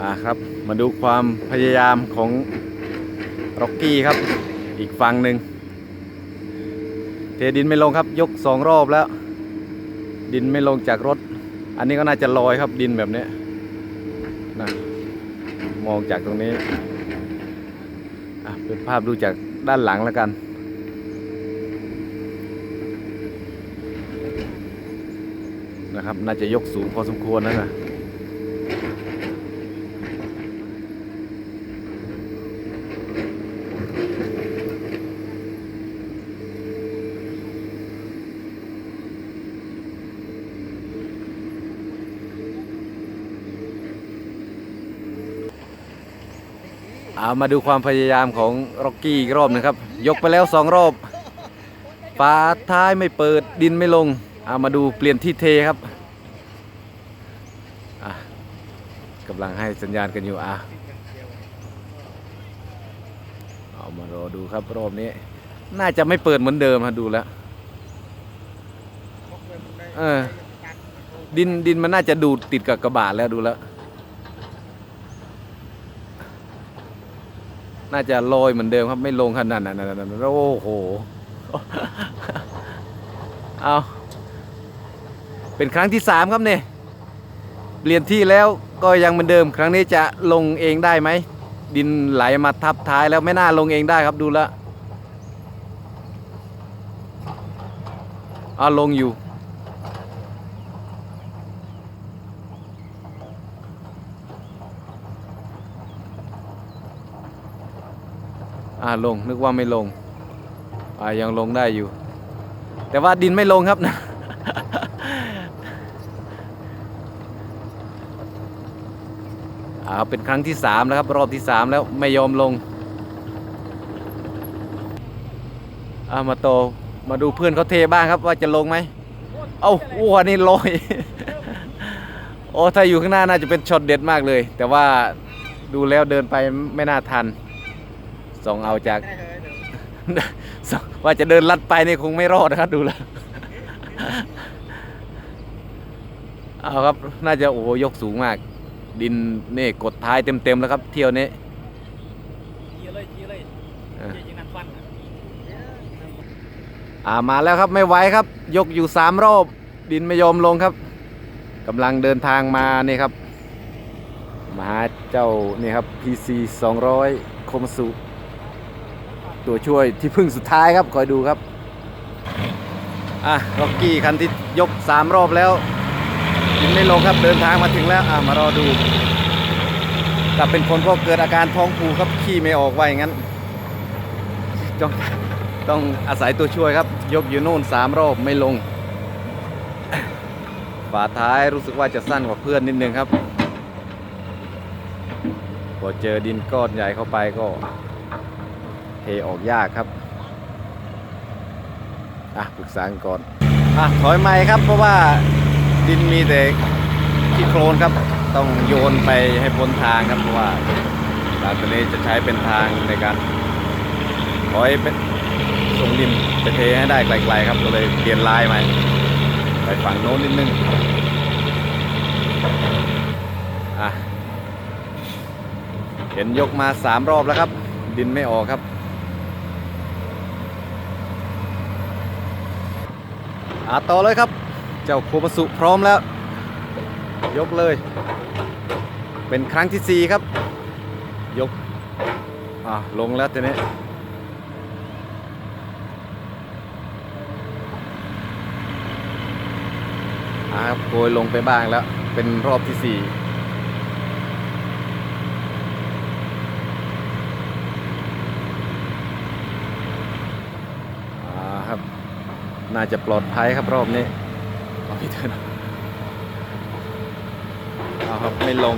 อ่าครับ มาดูความพยายามของร็อกกี้ครับ อีกฝั่งหนึ่ง เทดินไม่ลงครับยกสองรอบแล้ว ดินไม่ลงจากรถ อันนี้ก็น่าจะลอยครับดินแบบนี้นะมองจากตรงนี้เป็นภาพดูจากด้านหลังแล้วกันนะครับ น่าจะยกสูงพอสมควรนะนะ เอามาดูความพยายามของร็อกกี้อีกรอบหนึงครับ ยกไปแล้วสองรอบฝาท้ายไม่เปิดดินไม่ลงเอามาดูเปลี่ยนที่เทครับกำลังให้สัญญาณกันอยู่อะเอามารอดูครับรอบนี้ น่าจะไม่เปิดเหมือนเดิมฮะดูแล้วเออดินดินมันน่าจะดูดติดกับกระบะแล้วดูแล้ว น่าจะลอยเหมือนเดิมครับไม่ลงขนาดนั้นนะโอ้โห เอาเป็นครั้งที่สามครับเนี่ยเปลี่ยนที่แล้วก็ยังเหมือนเดิม ครั้งนี้จะลงเองได้ไหม ดินไหลมาทับท้ายแล้วไม่น่าลงเองได้ครับดูแล้วอ่าลงอยู่ อ่าลงนึกว่าไม่ลงอ่ายังลงได้อยู่ แต่ว่าดินไม่ลงครับนะอ่าเป็นครั้งที่สามแล้วครับ รอบที่สามแล้วไม่ยอมลงอ่ามาโตมาดูเพื่อนเขาเทบ้างครับว่าจะลงไหมเอ้าอ้วนี่ลอยโอ้ถ้าอยู่ข้างหน้าน่าจะเป็นช็อตเด็ดมากเลย แต่ว่าดูแล้วเดินไปไม่น่าทัน ส่องเอาจากส่องว่าจะเดินลัดไปนี่คงไม่รอดนะครับดูแล้วเอาครับ น่าจะโอ้โหยกสูงมาก ดินนี่กดท้ายเต็มๆแล้วครับ เที่ยวนี้เจียเลยเจียเลยเออเจียยิงนักฟันอะอ่ามาแล้วครับไม่ไหวครับ ยกอยู่สามรอบดินไม่ยอมลงครับกำลังเดินทางมานี่ครับ มาหาเจ้านี่ครับ PC 200 คมสุ ตัวช่วยที่พึ่งสุดท้ายครับคอยดูครับอะร็อกกี้คันที่ยกสามรอบแล้วดินไม่ลงครับเดินทางมาถึงแล้วอะมารอดูถ้าเป็นคนก็เกิดอาการท้องผูกครับขี้ไม่ออกไว่าอย่างนั้นจ้องต้องอาศัยตัวช่วยครับ ยกอยู่โน่นสามรอบไม่ลงฝาท้ายรู้สึกว่าจะสั้นกว่าเพื่อนนิดนึงครับพอเจอดินก้อนใหญ่เข้าไปก็ เทออกยากครับ อะปรึกษางก่อน อะถอยไม่ครับเพราะว่าดินมีแต่ขี้โคลนครับ ต้องโยนไปให้พ้นทางครับเพราะว่าทางตัวนี้จะใช้เป็นทางในการถอยเป็นส่งดินไปเทให้ได้ไกลๆครับก็เลยเปลี่ยนลายใหม่ไปฝั่งโน้นนิดนึงอะเห็นยกมาสามรอบแล้วครับ ดินไม่ออกครับ อาต่อเลยครับ เจ้าโคมาสุพร้อมแล้ว ยกเลย เป็นครั้งที่ 4 ครับ ยก อะ ลงแล้วทีนี้ครับโกยลงไปบ้างแล้ว เป็นรอบที่ 4 น่าจะปลอดภัยครับรอบนี้เอาพี่เถอะนะเอาครับไม่ลง